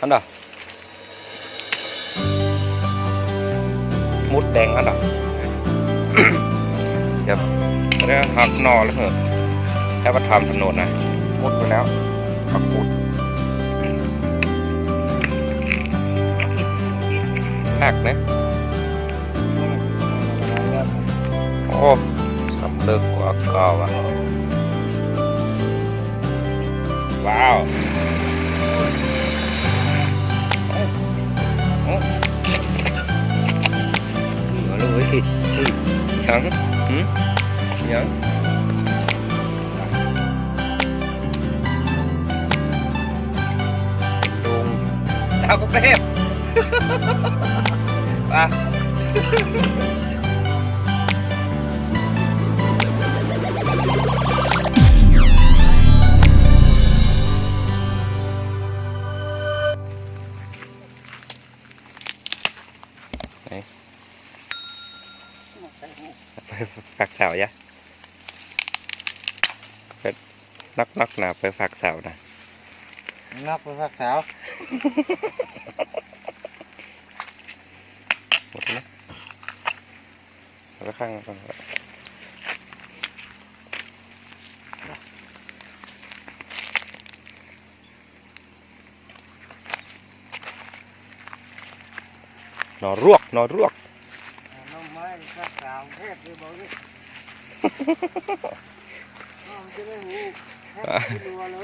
อันดอมุดแดงอันดอจะจะได้หักหนอแล้วเหรอะแค่ว่าทำถนนนะมุดไปแล้วปักปุดหักนะโอ้สำเร็จกว่าเก่าอะว้าว เหลือเลยอุ้ยยังหื ฝากสาวยะไปนักนักๆนะไปฝากสาวนะนับไปพักสาวหมดแล้วนะแล้วก็ข้างข้างนอรวกนอรวกน้องไม้พักสาวเทพเลยบอกดิน้องจะได้หูแทบไม่รัวเล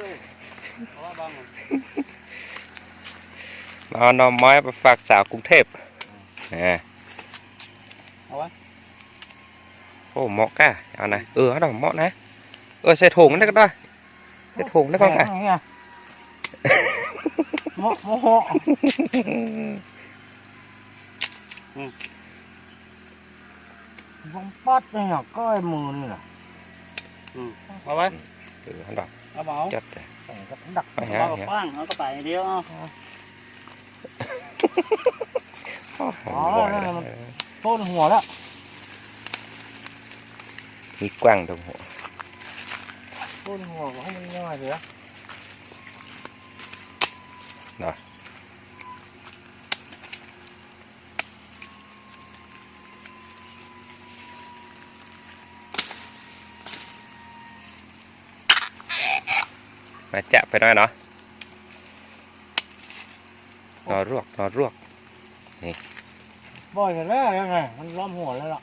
ยเพราะว่าบางนอนอไม้ไปฝากสาวกรุงเทพแหมเอาไว้โอ้เหมาะก้าเอานะเออเอาดอกเหมาะนะเออใส่ถุงนั่นก็ได้ใส่ถุงนั่นก็ได้เนี่ยโมโมโหบังปัดเนี่ยก็ไอ้มือนี่แหละเอาไว้เออเอาดอกเอาเบาจัดเลยแต่กับดักไปหาเอาหากว้างเอากระต่ายเดียวเอาโอ้โหอ๋อนั่นน่ะมันต้นหัวแล้วมีกว้างตรงหัวต้นหัวก็ให้มันง่ายเลยนะ มาจะไปหน่อยเนาะนอรวกนอรวกบ่อยกันแล้วยังไงมันล้อมหัวแล้วล่ะ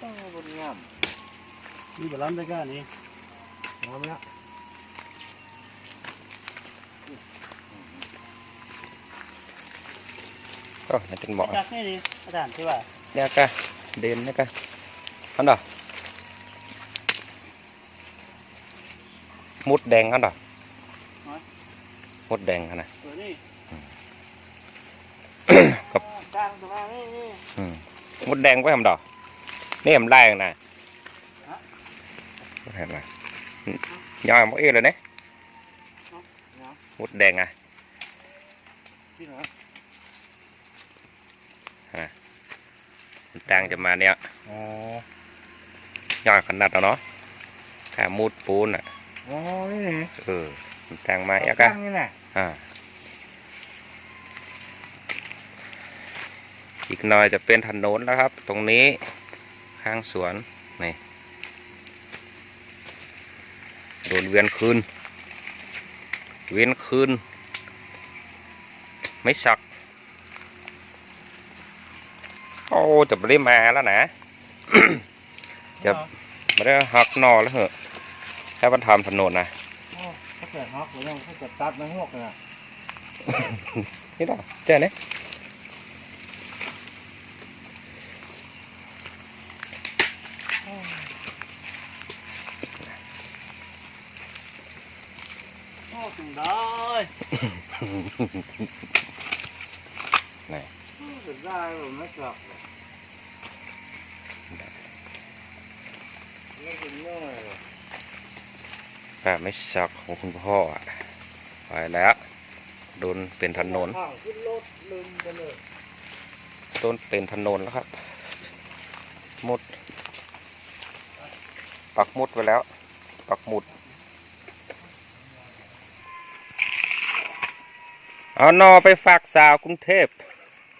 ต้องบนงามนี่บล้ำได้แค่นี้งามแล้วก็น่าจะเหมาะจักนี่ดิอาจารย์ที่ว่าเนี่ยกะเด่นเนี่ยกะอันดอกมุดแดงอัน ดอกมุดแดงอันนะตัวนี้กับกลางตัวนี้นี่อืมมุดแดงไว้ทำดอกนี่มันไล่นะเห็นไหมอืมย่อยหมดเอ้เลยเนี่ยมุดแดงอะ ที่ไหน มัน ต่างจะมาเนี่ยอ๋อย่อยขนาดแล้วเนาะถ้ามุดปูนอะอ๋อนี่ไงเออมันต่างมาเอะกกะลางนี่แหละอ่าอีกหน่อยจะเป็นถนนแล้วครับ ตรงนี้ข้างสวนนี่โดนเวียนคืน เวียนคืน ไม่สัก โอ้จะไม่ได้มาแล้วนะ จะไม่ได้หักหนอแล้วเหอะแค่ว่าทำถนนนะอ๋อถ้าเกิดฮอกหรือยังถ้าเกิดตัดไม่หกเลยอะนี่ดอกเจ้าเนี่ยโอ้ถึงได้นี่ถึง ได้ผมไม่กลับเลยไม่ถึงน้อยเลยแต่ไม่สักของคุณพ่ออะไปแล้วโดนเป็นถนนข้างขึ้นรถลืมไปเลยโดนเป็นถนนแล้วครับหมดปักหมุดไว้แล้ว ปักหมุด เอานอไปฝากสาวกรุงเทพ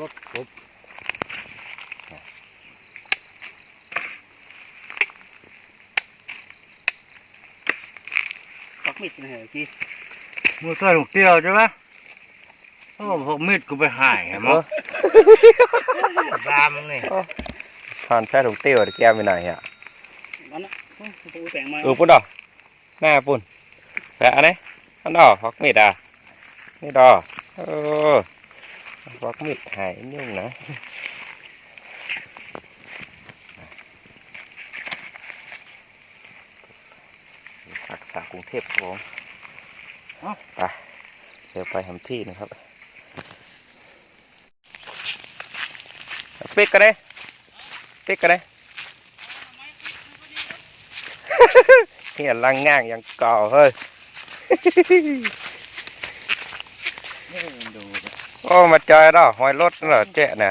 บดกบปักมิดนะเหรอกี้มือใส่ลูกเตี้ยวใช่ไหมโอ้พวกมีดกูไปหายมั้งดามนี่ทานใช้ถุงเตี้ยวแก้มไปหน่อยอะนั่นนะปูแปลงมาเออปุ่นดอกหน้าปุ่นแปะอันนี้อันดอกฮอกมิดอะนี่ดอกเออ ฮอกมิดหายยุ่งนะรักษากรุงเทพครับผมไปเดี๋ยวไปทำที่นะครับปิกกันเลยปิกกันเลยเฮียลังง่างยังเก่าเฮ้ยดู โอ้มาจอยดอกหอยรถเหรอเจ๊น่ะ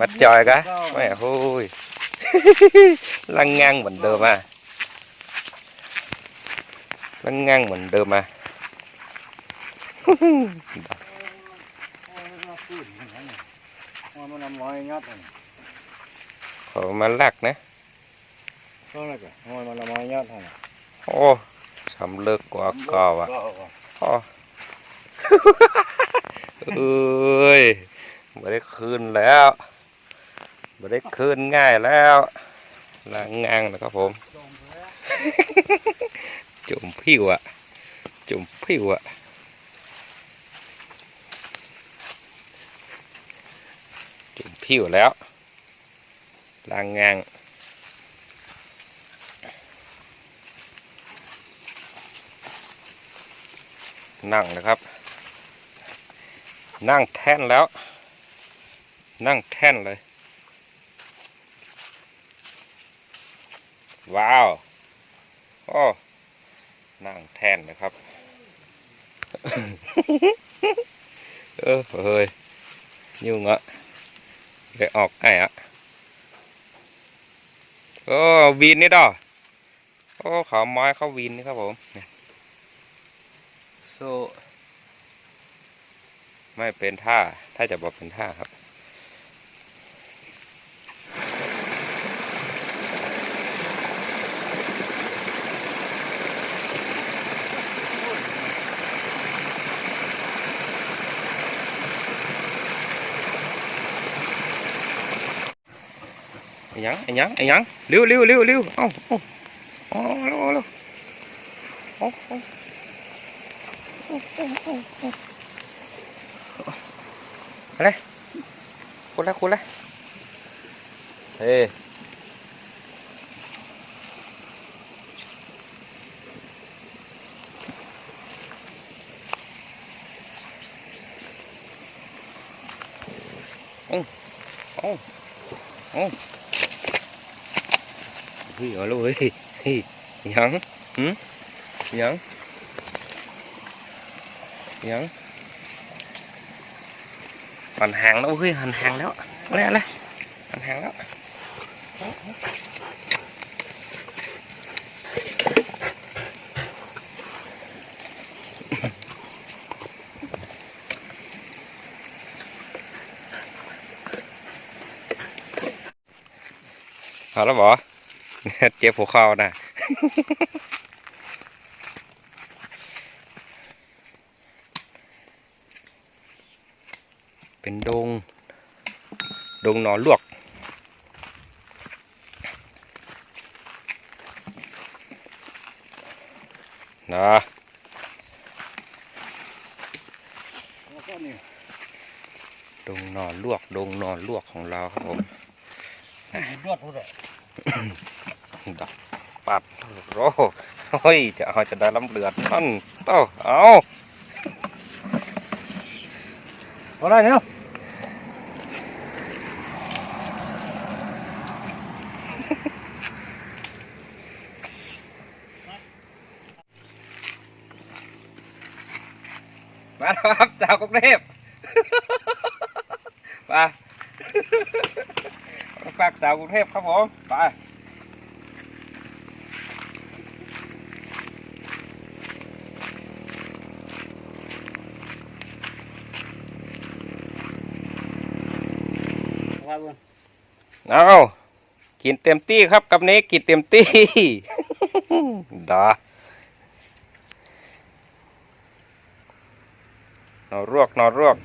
มาจอยกะแม่ฮู้ยลังง่างเหมือนเดิมอะลังง่างเหมือนเดิมอะมันนำร้อยงัดเขามาลักนะโอ้สำเลิกกว่าก่าอะอ๋อ เอ้ยไม่ได้คื นแล้วไม่ได้คืนง่ายแล้วลังงางนะครับผม จุ่มผิวอะจุ่มผิวอะจุ่มผิวแล้วลางงางนั่งนะครับ นั่งแท่นแล้ว นั่งแท่นเลย ว้าวโอ้นั่งแท่นนะครับ เออเฮ้ยยุ่งอะเลยออกไงอะโอ้วีนนี่ดอโอ้ขาไม้เขาวีนนี่ครับผมเนี่ยโซไม่เป็นท่า ถ้าจะบอกเป็นท่าครับ ไอ้หยังไอ้หยังไอ้หยังเร็วเร็วเร็วเร็วเอ้าเอ้าเอ้าเร็วเร็วเอ้าเอ้า เอ้าเอ้าเอ้าเอ้าอะไรคุณละคุณละเฮ้ยเอ้าเอ้าเอ้าเฮ้ยเอาลูกเฮ้ยเฮ้ยยังหืมยังยังหันหางแล้วเฮ้ยหันหางแล้วอะไรอะไรหันหางแล้วเอาแล้วบอเจ็บหัวเข่านะเป็นดง ดงหนอนลวก นะแล้วก็นี่ดงหนอนลวก ดงหนอนลวกของเราครับผมยอดพูดเลย ดับปัดโอ้เฮ้ยจะเอาจะได้ลำเลือดท่านเต้าเอาเอาได้เนี่ยมาครับเจ้ากรุงเทพ ไป ฝากสาวกรุงเทพครับผมไปว่าบุญเอากินเต็มที่ครับกับนี้กินเต็มที่ ดานอรวกนอรวก